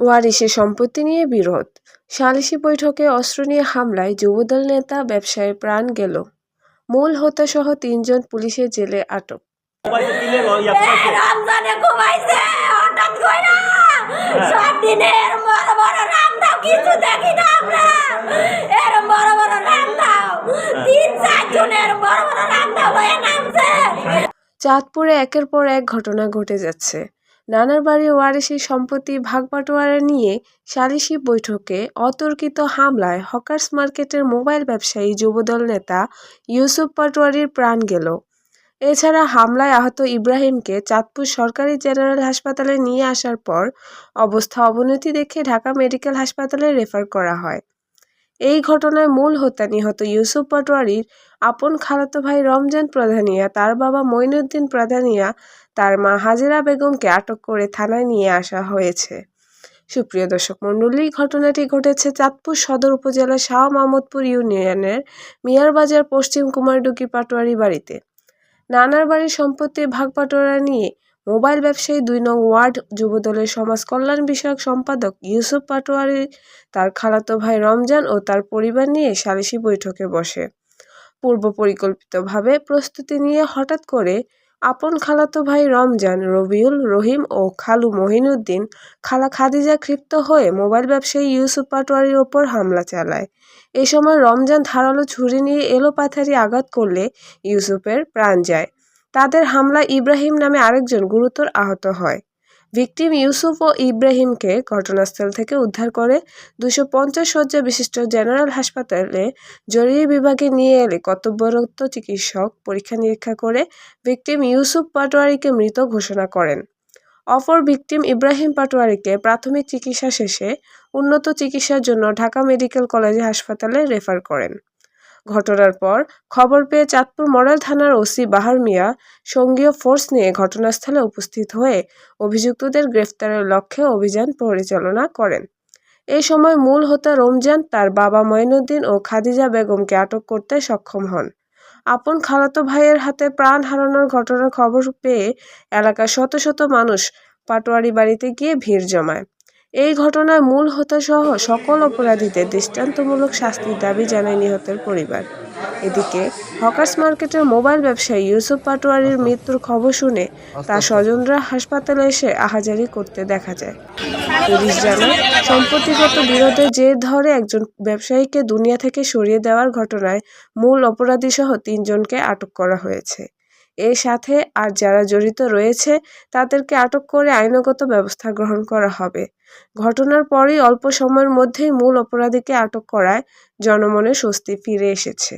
ওয়ারিশে সম্পত্তি নিয়ে বিরোধ। সালিশি বৈঠকে অস্ত্র নিয়ে হামলায় যুবদল নেতা ব্যবসায়ীর প্রাণ গেল। মূল হোতাসহ তিনজন পুলিশের জেলে আটক। চাঁদপুরে একের পর এক ঘটনা ঘটে যাচ্ছে। নানার বাড়ি ওয়ারিশি সম্পত্তি ভাগবাটোয়ারা নিয়ে সালিশি বৈঠকে অতর্কিত হামলায় হকার্স মার্কেটের মোবাইল ব্যবসায়ী যুবদল নেতা ইউসুফ পাটোয়ারির প্রাণ গেল। এছাড়া হামলায় আহত ইব্রাহিমকে চাঁদপুর সরকারি জেনারেল হাসপাতালে নিয়ে আসার পর অবস্থা অবনতি দেখে ঢাকা মেডিকেল হাসপাতালে রেফার করা হয়। এই ঘটনায় মূল হত্যা নিহত ইউসুফ পাটোয়ারির আপন খালাতো ভাই রমজান প্রধানিয়া, তার বাবা মঈনুদ্দিন প্রধানিয়া, তার মা হাজেরা বেগমকে আটক করে থানায় নিয়ে আসা হয়েছে। সুপ্রিয় দর্শক মণ্ডলী, ঘটনাটি ঘটেছে চাঁদপুর সদর উপজেলার শাহ মাহমুদপুর ইউনিয়নের মিয়ারবাজার পশ্চিম কুমারডুকি পাটোয়ারি বাড়িতে। নানার বাড়ির সম্পত্তি ভাগ বাটোয়ারা নিয়ে মোবাইল ব্যবসায়ী দুই নং ওয়ার্ড যুবদলের সমাজ কল্যাণ বিষয়ক সম্পাদক ইউসুফ পাটোয়ারি, তার খালাতো ভাই রমজান ও তার পরিবার নিয়ে সালিশি বৈঠকে বসে। পূর্ব পরিকল্পিতভাবে প্রস্তুতি নিয়ে হঠাৎ করে আপন খালাতো ভাই রমজান, রবিউল রহিম ও খালু মহিনুদ্দিন, খালা খাদিজা ক্ষিপ্ত হয়ে মোবাইল ব্যবসায়ী ইউসুফ পাটোয়ারির ওপর হামলা চালায়। এ সময় রমজান ধারালো ছুরি নিয়ে এলোপাথারি আঘাত করলে ইউসুফের প্রাণ যায়। তাদের হামলায় ইব্রাহিম নামে আরেকজন গুরুতর আহত হয়। ভিকটিম ইউসুফ ও ইব্রাহিমকে ঘটনাস্থল থেকে উদ্ধার করে দুশো পঞ্চাশ শয্যা বিশিষ্ট জেনারেল হাসপাতালে জরুরি বিভাগে নিয়ে এলে কর্তব্যরত চিকিৎসক পরীক্ষা নিরীক্ষা করে ভিকটিম ইউসুফ পাটোয়ারিকে মৃত ঘোষণা করেন। অপর ভিকটিম ইব্রাহিম পাটোয়ারিকে প্রাথমিক চিকিৎসা শেষে উন্নত চিকিৎসার জন্য ঢাকা মেডিকেল কলেজ হাসপাতালে রেফার করেন। ঘটনার পর খবর পেয়ে চাঁদপুর মডেল থানার ওসি বাহার মিয়া সঙ্গীয় ফোর্স নিয়ে ঘটনাস্থলে উপস্থিত হয়ে অভিযুক্তদের গ্রেফতারের লক্ষ্যে অভিযান পরিচালনা করেন। এ সময় মূল হোতা রমজান তার বাবা মঈনুদ্দিন ও খাদিজা বেগমকে আটক করতে সক্ষম হন। আপন খালাতো ভাইয়ের হাতে প্রাণ হারানোর ঘটনার খবর পেয়ে এলাকার শত শত মানুষ পাটোয়ারি বাড়িতে গিয়ে ভিড় জমায়। এই ঘটনায় মূল হোতাসহ সকল অপরাধীদের দৃষ্টান্তমূলক শাস্তির দাবি জানায় নিহতের পরিবার। এদিকে, হকার্স মার্কেটের মোবাইল ব্যবসায়ী ইউসুফ পাটোয়ারির মৃত্যুর খবর শুনে তার স্বজনরা হাসপাতালে এসে আহাজারি করতে দেখা যায়। পুলিশ জানায়, সম্পত্তিগত বিরোধের জের ধরে একজন ব্যবসায়ীকে দুনিয়া থেকে সরিয়ে দেওয়ার ঘটনায় মূল অপরাধীসহ তিনজনকে আটক করা হয়েছে। এর সাথে আর যারা জড়িত রয়েছে, তাদেরকে আটক করে আইনগত ব্যবস্থা গ্রহণ করা হবে। ঘটনার পরই অল্প সময়ের মধ্যেই মূল অপরাধীকে আটক করায় জনমনে স্বস্তি ফিরে এসেছে।